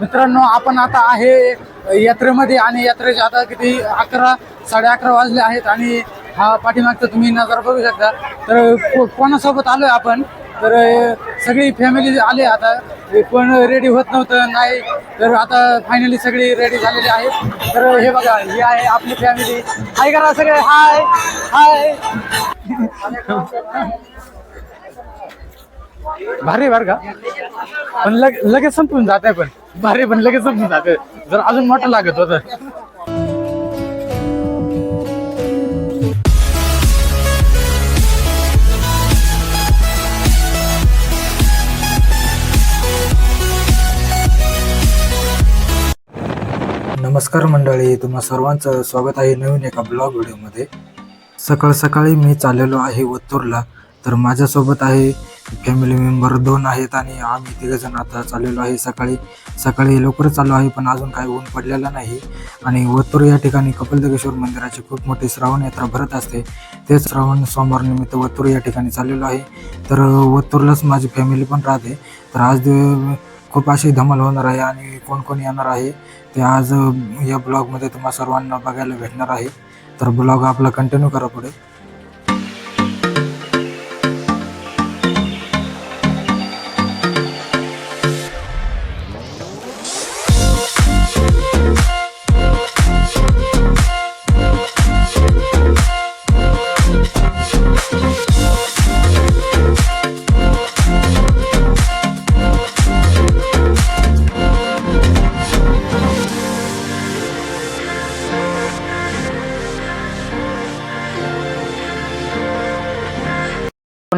मित्रांनो आपण आता आहे यात्रेमध्ये आणि यात्रेच्या आता किती अकरा साडे अकरा वाजले आहेत आणि हा पाठीमागचा तुम्ही नजारा बघू शकता. तर को- कोणासोबत आलोय आपण? तर सगळी फॅमिली आले आता. कोण रेडी होत नव्हतं नाही. तर आता फायनली सगळी रेडी झालेली आहे तर हे बघा ही आहे आपली फॅमिली हाय करा सगळे. हाय हाय भारी बर का? पण लग लगेच संपून जात आहे पण. भारी पण लगेच संपून जाते जर अजून मोठं लागत होतं. नमस्कार मंडळी तुम्हा सर्वांचं स्वागत आहे नवीन एका ब्लॉग व्हिडिओमध्ये. सकाळ सकाळी मी चाललेलो आहे वत्तूरला. तर माझ्यासोबत आहे फॅमिली मेंबर दोन आहेत आणि आम्ही तिघजण आता चाललेलो आहे सकाळी. सकाळी लवकरच चाललो आहे पण अजून काही ऊन पडलेला नाही. आणि वत्तूर या ठिकाणी कपिलदगेश्वर मंदिराची खूप मोठी श्रावण यात्रा भरत असते. तेच श्रावण सोमवार निमित्त या ठिकाणी चाललेलो आहे. तर वत्तूरलाच माझी फॅमिली पण राहते. तर आज खूप अशी धमाल होणार आहे आणि कोण कोण येणार आहे ते आज या ब्लॉगमध्ये तुम्हा सर्वांना बघायला भेटणार आहे. तर ब्लॉग आपला कंटिन्यू करा पुढे.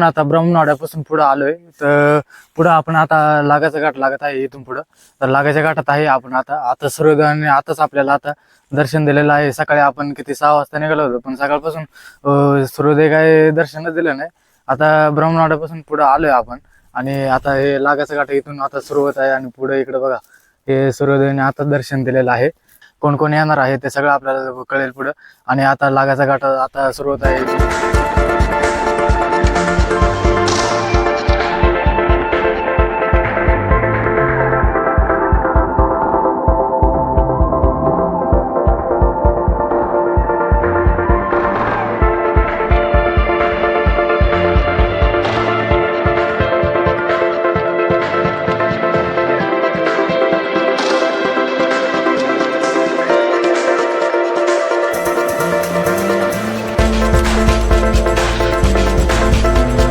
आता ब्रह्मवाड्यापासून पुढं आलोय. तर पुढं आपण आता लागाचा घाट लागत आहे इथून पुढं. तर लागाच्या घाटात आहे आपण आता. आता सूर्योदयाने आताच आपल्याला आता दर्शन दिलेलं आहे. सकाळी आपण किती सहा वाजता निघालो होतो पण सकाळपासून सूर्योदय काय दर्शनच दिलं नाही. आता ब्रह्मवाड्यापासून पुढं आलोय आपण. आणि आता हे लागाचं घाट इथून आता सुरुवात आहे. आणि पुढे इकडे बघा हे सूर्योदयाने आता दर्शन दिलेलं आहे. कोण कोण येणार आहे ते सगळं आपल्याला कळेल पुढं. आणि आता लागाचा घाट आता सुरुवात आहे.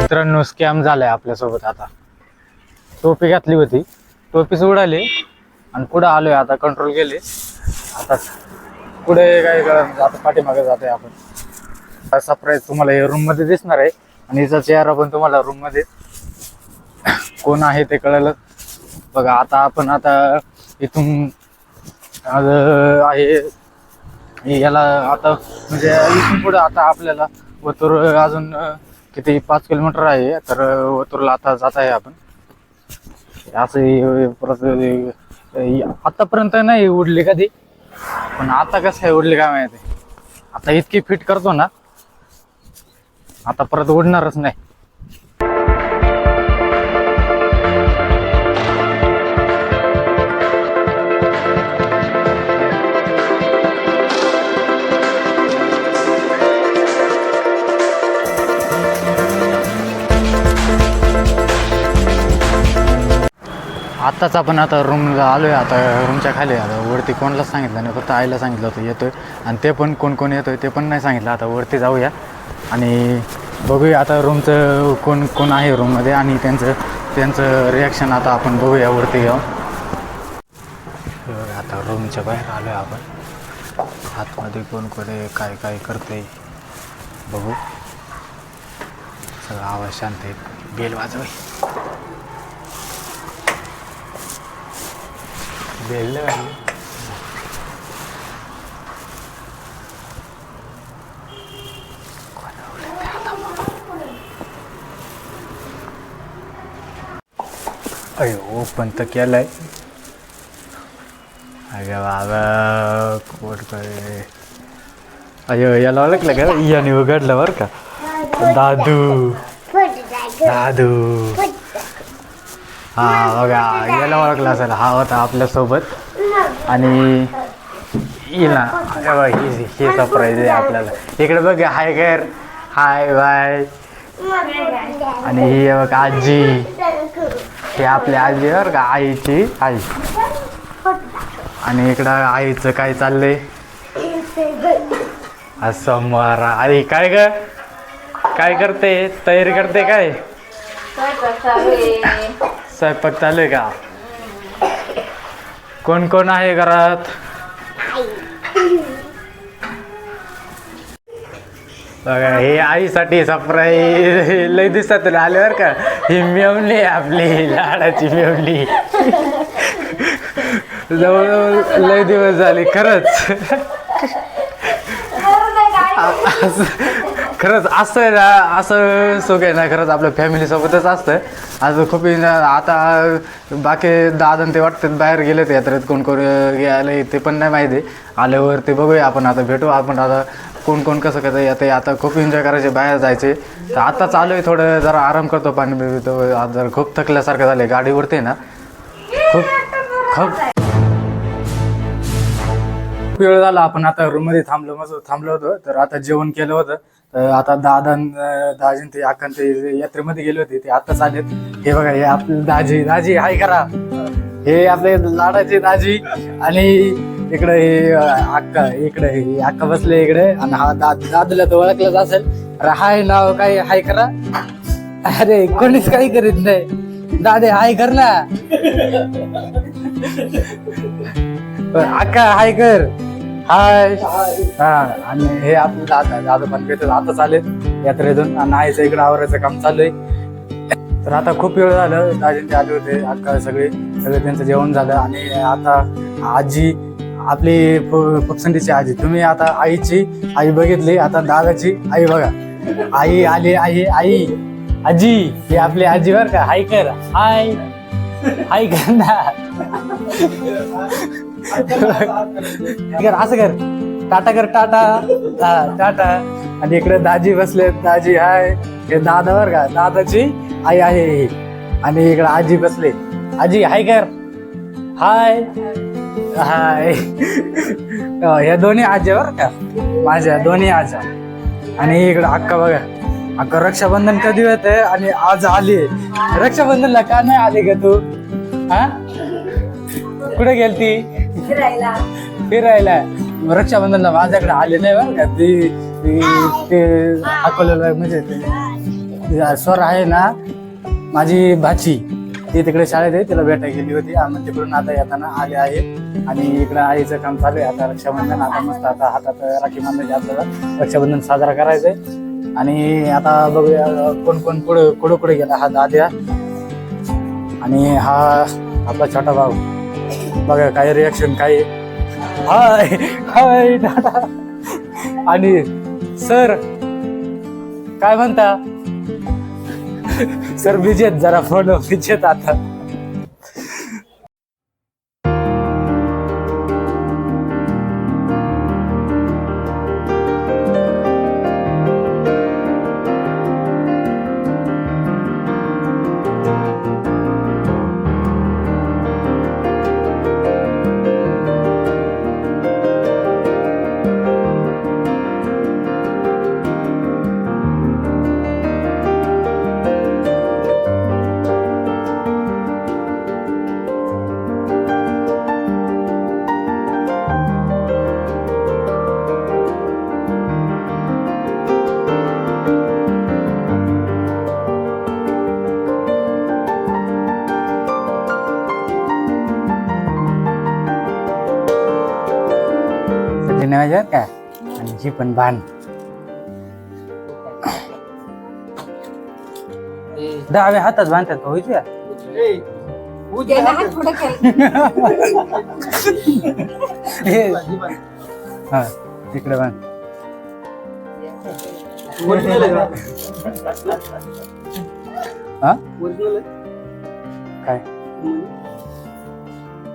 मित्रांनो स्कॅम झालाय आपल्यासोबत आता. टोपी घातली होती. टोपीच उडाली. आणि पुढे आलोय आता कंट्रोल केले. आता पुढे काय आता पाठीमागे जातोय आपण. सरप्राईज तुम्हाला हे रूममध्ये दिसणार आहे. आणि हिचा चेहरा पण तुम्हाला रूममध्ये. कोण आहे ते कळलं. बघा आता आपण आता इथून आज आहे. याला आता म्हणजे इथून पुढे आता आपल्याला वतूर अजून किती पाच किलोमीटर आहे तर अं, आता जात आहे आपण. असं परत आतापर्यंत नाही उडली कधी पण आता कसं आहे उडली काय माहिती. आता इतकी फिट करतो ना आता परत उडणारच नाही. आत्ताच आपण आता रूमला आहे आता रूमच्या खाली आता वरती कोणालाच सांगितलं नाही फक्त आईला सांगितलं होतं येतोय. आणि ते पण कोण कोण येतोय ते पण नाही सांगितलं. आता वरती जाऊया. आणि बघूया आता रूमचं कोण कोण आहे रूममध्ये आणि त्यांचं त्यांचं रिॲक्शन आता आपण बघूया वरती जाऊन आता रूमच्या बाहेर आलो आहे आपण. आतमध्ये कोण कोण आहे काय काय करते बघू. सगळं आवाज शांत आहे. बेल वाजवाय अयो पण तर केलंय. अगं बाबा कोट काय अयो याला ओळखलं का? याने उघडलं बरं का? दादू. दादू. हा बघा याला ओळखला असेल. हा होता आपल्यासोबत. आणि हिला हे ही हे सरप्राईज आहे आपल्याला. इकडे बघ हाय कर. Hi bye. आणि ही बघ आजी. ही आपली आजी बरं का आईची आई. आणि इकडं आईचं काय चाललंय? असं मारा. आई काय ग? काय करते? तयारी करते काय? स्वयंपाक चालू आहे का कोण कोण आहे घरात बघा हे आईसाठी सरप्राईज लय दिवसात आल्यावर का ही मेवली आहे आपली लाडाची मेवली जवळजवळ लय दिवस झाले खरंच खरंच असतं आहे ना असं सुख आहे ना खरंच आपल्या फॅमिलीसोबतच असतं. आज खूप इन- आता बाकी दादा ते वाटतात बाहेर गेलेत यात्रेत कोण कोण गेले ते पण नाही माहिती. आल्यावर ते बघूया आपण आता भेटू. आपण आता कोण कोण कसं कसं येते आता खूप एन्जॉय करायचे बाहेर जायचे. तर आता चालू आहे थोडं जरा आराम करतो पाणी पितो आज जरा खूप थकल्यासारखं झालं गाडीवरती आहे ना. खूप खूप. खूप वेळ झाला आपण आता रूममध्ये थांबलो मस्त थांबलो होतो. तर आता जेवण केलं होतं. आता दादा दाजी ते अक्कन ते यात्रेमध्ये गेले होते ते आताच आलेत. हे बघा हे आपले दाजी दाजी हाय करा. हे आपले लाडाचे दाजी आणि इकडे हे अक्का इकडे हे अक्का बसले इकडे आणि हा दाद दादूला तर ओळखलंच असेल. अरे हाय नाव काय हाय करा. अरे कोणीच काही करीत नाही. दादे हाय कर ना. अक्का हाय कर. हाय हा आणि हे आपले दादा दादा पण भेटत आता चालेल. यात्रेतून आणि आईचं इकडे आवरायचं काम चालू आहे तर आता खूप वेळ झालं दाजींचे आले होते अक्का सगळे सगळे त्यांचं जेवण झालं. आणि आता आजी आपली फ- आजी तुम्ही आता आईची आई बघितली आता दादाची आई बघा. आई आली आई आई. आजी हे आपली आजी बर का? हाय कर हाय. हाय कर ना कर असं कर. टाटा कर टाटा. हा, टाटा. आणि इकडे दाजी बसले दाजी हाय. हे दादा बर का? दादाची आई आहे ही. आणि इकडे आजी बसले. आजी हाय कर. हाय. हाय. अं, या दोन्ही आज्या बर का? माझ्या दोन्ही आज्या. आणि इकडे अक्का बघा. अक्का रक्षाबंधन कधी होते? आणि आज आली. रक्षाबंधनला का नाही आली ग तू? हा? कुठे गेलती? फिरायला. रक्षाबंधनला माझ्याकडे आले नाही बरं का? ती ती- ते अकोल्याला म्हणजे ते स्वर आहे ना माझी भाची. ती तिकडे शाळेत आहे तिला भेटायला गेली होती. आम्ही तिकडून आता येताना आले आहे. आणि इकडे आईचं काम चालू आहे. आता रक्षाबंधन आता मस्त आता हातात राखी बांधायची आपल्याला रक्षाबंधन साजरा करायचंय. आणि आता बघूया कोण कोण पुढे कुठं कुठे गेला हा दाद्या. आणि हा आपला छोटा भाऊ. बघा काय रिॲक्शन काय? हाय हाय दादा. आणि सर काय म्हणता? सर विजेत जरा फोन विजेत आता. ही पण बाण डाव्या हातात बांधतात का उजव्या? हे. हा तिकडे बांध. हा? काय?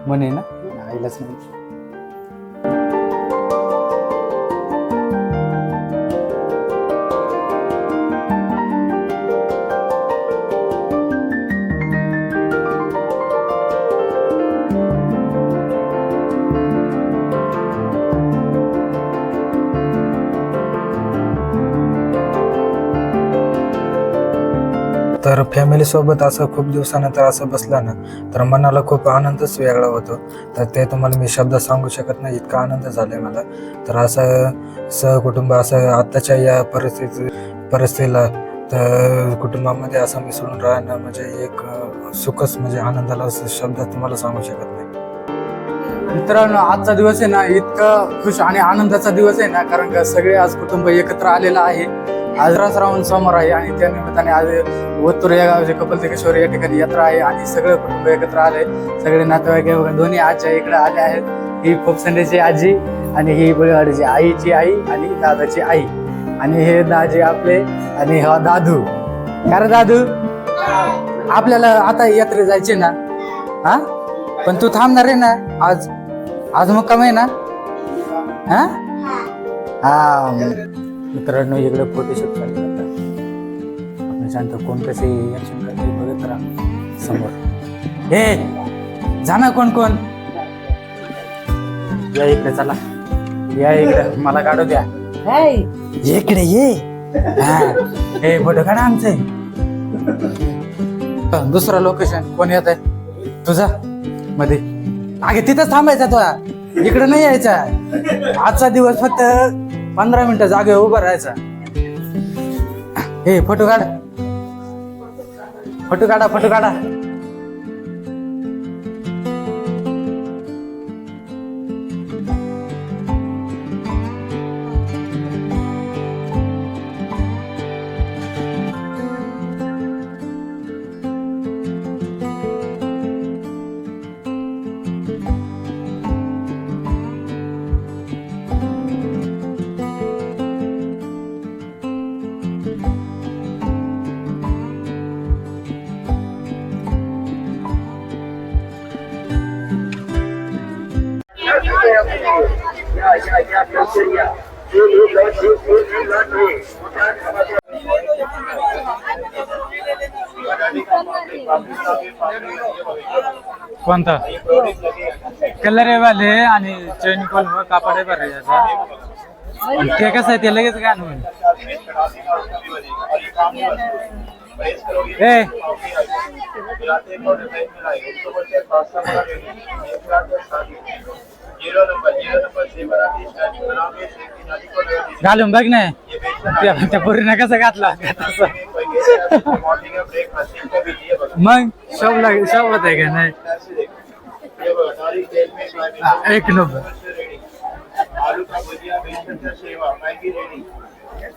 म्हणे ना? आईलाच नाही तर फॅमिलीसोबत असं खूप दिवसानंतर असं बसलं ना तर मनाला खूप आनंदच वेगळा होतो. तर ते तुम्हाला मी शब्द सांगू शकत नाही इतका आनंद झाला आहे मला. तर असं सहकुटुंब असं आत्ताच्या या परिस्थिती परिस्थितीला तर कुटुंबामध्ये असं मिसळून राहणं म्हणजे एक सुखच म्हणजे आनंदाला असं शब्दात तुम्हाला सांगू शकत नाही. मित्रांनो आजचा दिवस आहे ना इतका खुश आणि आनंदाचा दिवस आहे ना कारण का सगळे आज कुटुंब एकत्र आलेलं आहे. आजरा श्रावण समोर आहे आणि त्या निमित्ताने आज ओतूर या गावचे कपलतेकेश्वर या ठिकाणी यात्रा आहे आणि सगळं कुटुंब एकत्र आले. सगळे नातेवाईक दोन्ही आजच्या इकडे आले आहेत. ही फोपसंडेची आजी आणि ही बळीवाडीची आईची आई आणि दादाची आई. आणि हे दाजी आपले आणि हा दादू. काय रे दादू आपल्याला आता यात्रे जायचे ना? हा? पण तू थांबणार आहे ना? आज आज मुक्काम आहे ना? हा? हा. मित्रांनो इकडे फोटोशूट चालू आता. आपण शांत कोण कसे ऍक्शन करते बघत राहा. समोर. हे जा ना कोण कोण. या इकडे चला. या इकडे. मला काढू द्या. ये इकडे ये. हा. फोटो काढा आमचे. दुसरं लोकेशन कोण येत आहे तुझा? मध्ये. अगे तिथंच थांबायचा तो इकडे नाही यायचा. आजचा दिवस फक्त पंधरा मिनिटं जागे उभं राहायचा. हे फोटो काढ. फोटो काढा फोटो काढा. कोणता? कलर वाले आणि चैन कोण हो? कापड आहे बरं याचा? आणि ते कसं आहे ते लगेच गाणं होईल ए! घालून बघ ना. त्या पोरीनं कसं घातला? मग आहे का नाही? एक नंबर.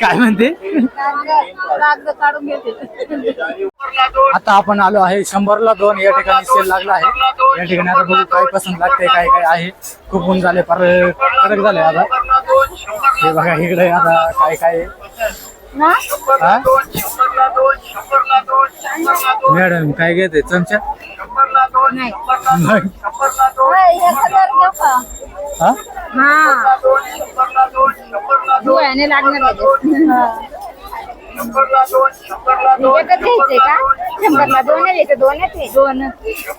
काय म्हणते? आता आपण आलो आहे शंभरला दोन. या ठिकाणी सेल लागला आहे. या ठिकाणी आता बघू काय पसंत लागते काय काय आहे. खूप ऊन झाले फार कडक झाले आता. हे बघा इकडे आता काय काय मॅडम काय घेते चमचा? नाही. हा हा डोळ्याने लागणार लगेच. एकच घ्यायचंय का? शंभरला दोन आहे आहे. दोन.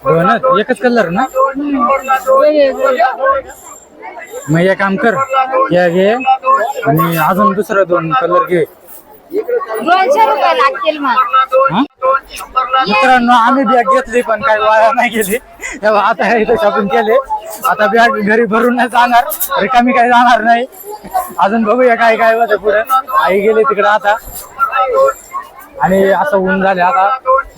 दोनच? एकच कलर ना? मग एक काम कर या घे. आणि अजून दुसरं दोन कलर घे. दोनशे रुपये लागतील मग. हा? मित्रांनो आम्ही बॅग घेतली पण काही वाया नाही गेली. तेव्हा आता हे इथे शॉपिंग केले. आता बॅग घरी भरून नाही जाणार रिकामी काही जाणार नाही. अजून बघूया काय काय होतं पुढे. आई गेली तिकडे आता. आणि असं ऊन झाले आता.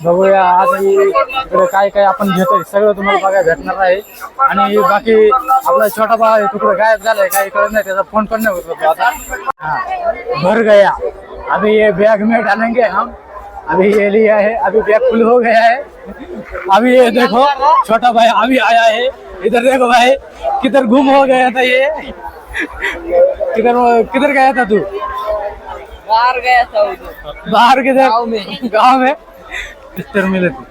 बघूया आता इकडे काय काय आपण घेतोय. सगळं तुम्हाला बघायला भेटणार आहे. आणि बाकी आपला छोटा भाव आहे तिकडे गायब झालाय काही कळत नाही त्याचा फोन पण नाही होत. आता हा. भर गया. अभी ये बॅग में डालेंगे हम अभी ये लिया है अभी बैग फुल हो गया है। अभी ये देखो छोटा भाई अभी आया है। इधर देखो भाई किधर घूम हो गया था ये? किधर किधर गया था तू? बाहर गया था उधर तो। बाहर किधर? गाँव में। गाँव में। मिले तू।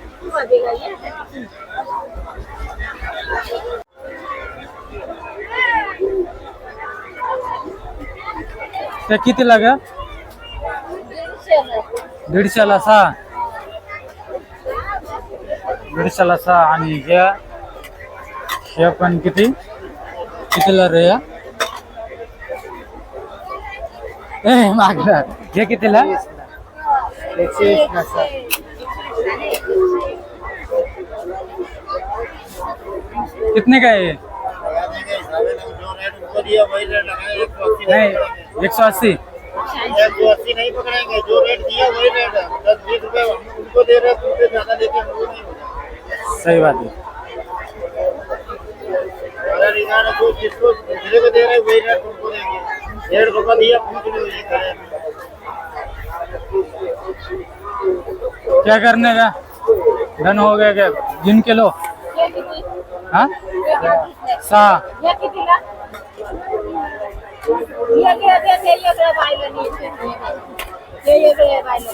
कितने लगा? दीडशेला सहा दीडशेला सहा आणि ह्या ह्या पण किती? कितीला रे या? ए मागणार. हे कितीला? कितने का है ये? जो रेट उनको दिया वही रेट लगाए एक सौ अस्सी नहीं एक सौ अस्सी. एक सौ अस्सी नहीं पकड़ेंगे जो रेट दिया वही रेट है। दस बीस रुपए उनको दे रहे हैं तुमसे ज़्यादा देते हैं हमको नहीं सही बात है। अगर इधर जो जिसको दूसरे को दे रहे वही रेट उनको देंगे। डेढ़ रुपया दिया पूछ लो ये करें। क्या करने का? डन हो गया क्या? गिन के लो। हाँ? सहा या कितीला या घ्या घ्या ते वेगळं पाहिलं नाही ते वेगळं पाहिलं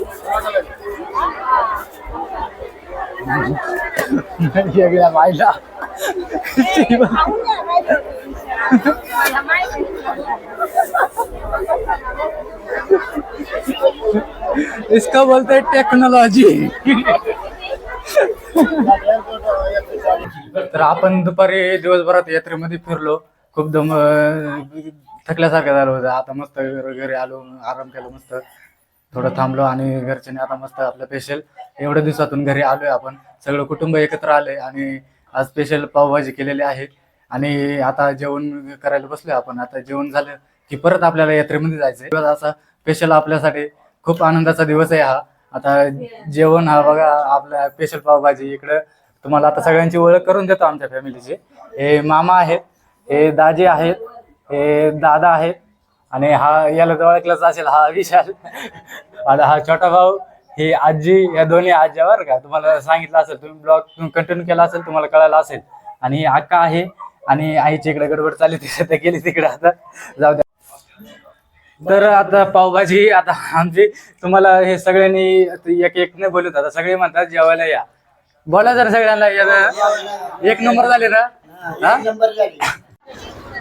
नाही वेगळ्या बायला खाऊन घ्या, नाही तर मला माहिती इसका बोलते हैं टेक्नॉलॉजी तर आपण दुपारी दिवसभरात यात्रेमध्ये फिरलो. खूप दम थकल्यासारखं झालं होतं. आता मस्त घरी आलो आराम केला मस्त. थोडं थांबलो आणि घरच्यांनी आता मस्त आपलं स्पेशल एवढ्या दिवसातून घरी आलोय आपण. सगळं कुटुंब एकत्र आले आणि आज स्पेशल पावभाजी केलेली आहे. आणि आता जेवण करायला बसलोय आपण. आता जेवण झालं की परत आपल्याला यात्रेमध्ये जायचंय. दिवस असा स्पेशल आपल्यासाठी खूप आनंदाचा दिवस आहे हा. आता जेवण हा बघा आपल्या स्पेशल पावभाजी इकडं. तुम्हाला आता सगळ्यांची ओळख करून देतो आमच्या फॅमिलीची हे मामा आहेत हे दाजी आहेत हे दादा आहेत आणि हा याला तर ओळखलाच असेल हा विशाल. आता हा छोटा भाऊ ही आजी या दोन्ही आज्या बरं का. तुम्हाला सांगितलं असेल तुम्ही ब्लॉग कंटिन्यू केला असेल तुम्हाला कळायला असेल. आणि ही अक्का आहे आणि आईची इकडे गडबड चालली तिकडे गेली तिकडे आता. जाऊ द्या. तर आता पावभाजी आता आमची तुम्हाला हे सगळ्यांनी एक एक नाही बोलत आता सगळे म्हणतात जेवायला या. बोला जर सगळ्यांना या- एक नंबर झाले ना? हा?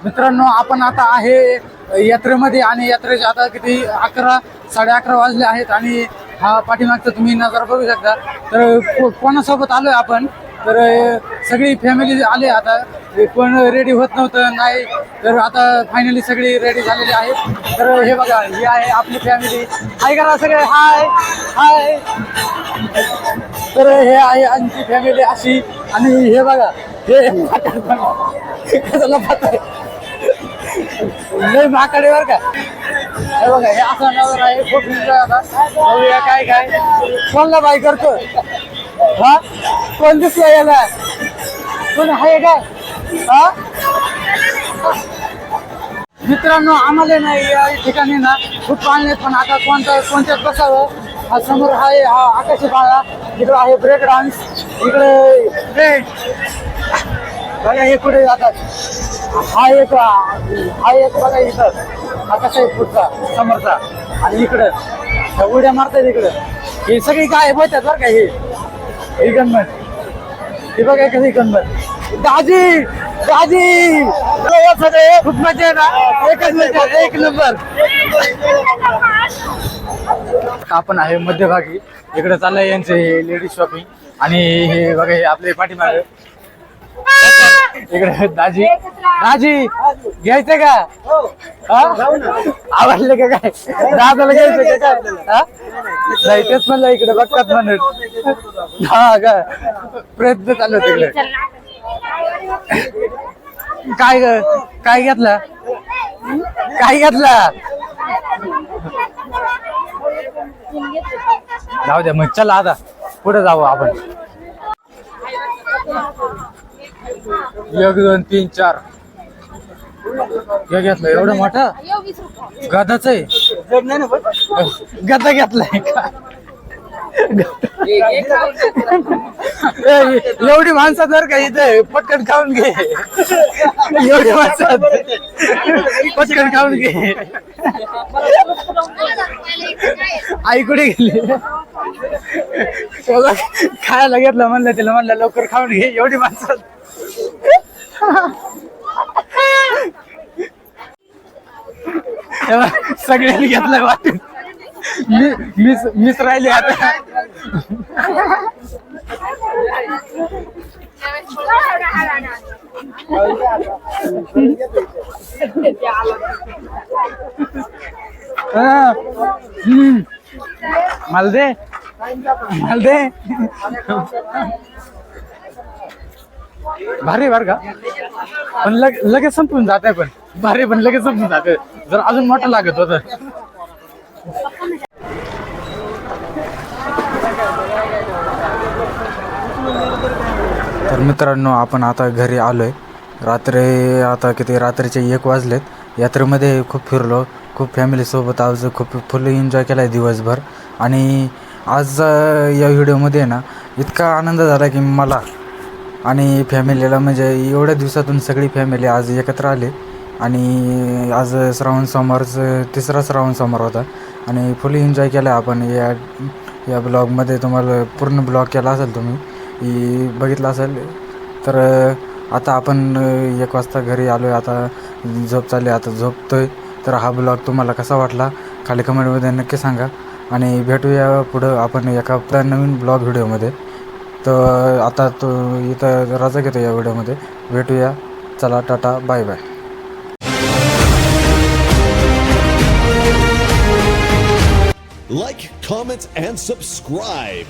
मित्रांनो आपण आता आहे यात्रेमध्ये आणि यात्रेचे आता किती अकरा साडे अकरा वाजले आहेत आणि हा पाठीमागचा तुम्ही नजर बघू शकता. तर को- कोणासोबत आलोय आपण? तर सगळी फॅमिली आली आता. पण रेडी होत नव्हतं नाही. तर आता फायनली सगळी रेडी झालेली आहे तर हे बघा ही आहे आपली फॅमिली हाय करा सगळे. हाय हाय तर हे आहे आमची फॅमिली अशी. आणि हे बघा हे कशाला पाहताय? लय माकडे बर का. हे बघा हे असं नवर आहे. खूप आता. बघूया काय काय. कोणला बाय करतो हा? कोण दिसला याला? कोणी आहे काय हा? मित्रांनो आम्हाला नाही या ठिकाणी ना खूप पाळणे पण आता कोणतं कोणत्यात बसावं हा समोर आहे हा आकाशी पाळा इकडे आहे ब्रेक डान्स इकडे ब्रेक बघा हे कुठे जातात? हा एक हा एक बघा इथं. हा पुढचा? समोरचा. आणि इकडं. ह्या उड्या मारतात इकडं. ही सगळी काय बघतात बरं का हे गणमत. हे बघा कधी गणमत. दाजी दाजी! खूप मजा आहे ना एकच मजा एक नंबर. आपण आहे मध्यभागी. इकडे चाललंय यांचे लेडीज शॉपिंग आणि हे बघा हे आपले पाठीमागे. इकडे दाजी. दाजी घ्यायचं का? आवडलं का काय? दादाला घ्यायचं का काय नाही तेच म्हणलं इकडे बघतात म्हणत हा का? प्रयत्न चालू तिकडे काय ग? काय घेतलं? काय घेतलं? जाऊ द्या मग चला आता. पुढे जाऊ आपण. एक दोन तीन चार. हे घेतलं एवढं मोठं? गदाच आहे. गदा घेतलाय का? एवढी माणसं जर का इथे पटकन खाऊन घे. एवढी माणसं पटकन खाऊन घे. आई कुठे गेली? खायला घेतलं म्हणलं तिला म्हणलं लवकर खाऊन घे एवढी माणसं. सगळ्यांनी घेतलं वाटत मी मिस मीच राहिले आता. हा. मालदे मला दे. मला दे. भारी बर का? पण लगेच संपून जात आहे पण. भारी पण लगेच संपून जाते जर अजून मोठं लागत होतं. तर मित्रांनो आपण आता घरी आलो आहे रात्री आता किती रात्रीचे एक वाजलेत. यात्रेमध्ये खूप फिरलो खूप फॅमिलीसोबत आज खूप फुल एन्जॉय केला आहे दिवसभर. आणि आज या व्हिडिओमध्ये ना इतका आनंद झाला की मला आणि फॅमिलीला म्हणजे एवढ्या दिवसातून सगळी फॅमिली आज एकत्र आली. आणि आज श्रावण सोमवारचं तिसरा श्रावण सोमवार होता. आणि फुल एन्जॉय केला आपण. या या ब्लॉगमध्ये तुम्हाला पूर्ण ब्लॉग केला असेल तुम्ही. ही बघितलं असेल. तर आता आपण एक वाजता घरी आलो आहे आता झोप चालली आता झोपतोय. तर हा ब्लॉग तुम्हाला कसा वाटला? खाली कमेंटमध्ये नक्की सांगा. आणि भेटूया पुढं आपण एका नवीन ब्लॉग व्हिडिओमध्ये. तर आता तो इथं रजा घेतो या व्हिडिओमध्ये. भेटूया. चला Tata. Bye bye. Like, comment, and subscribe.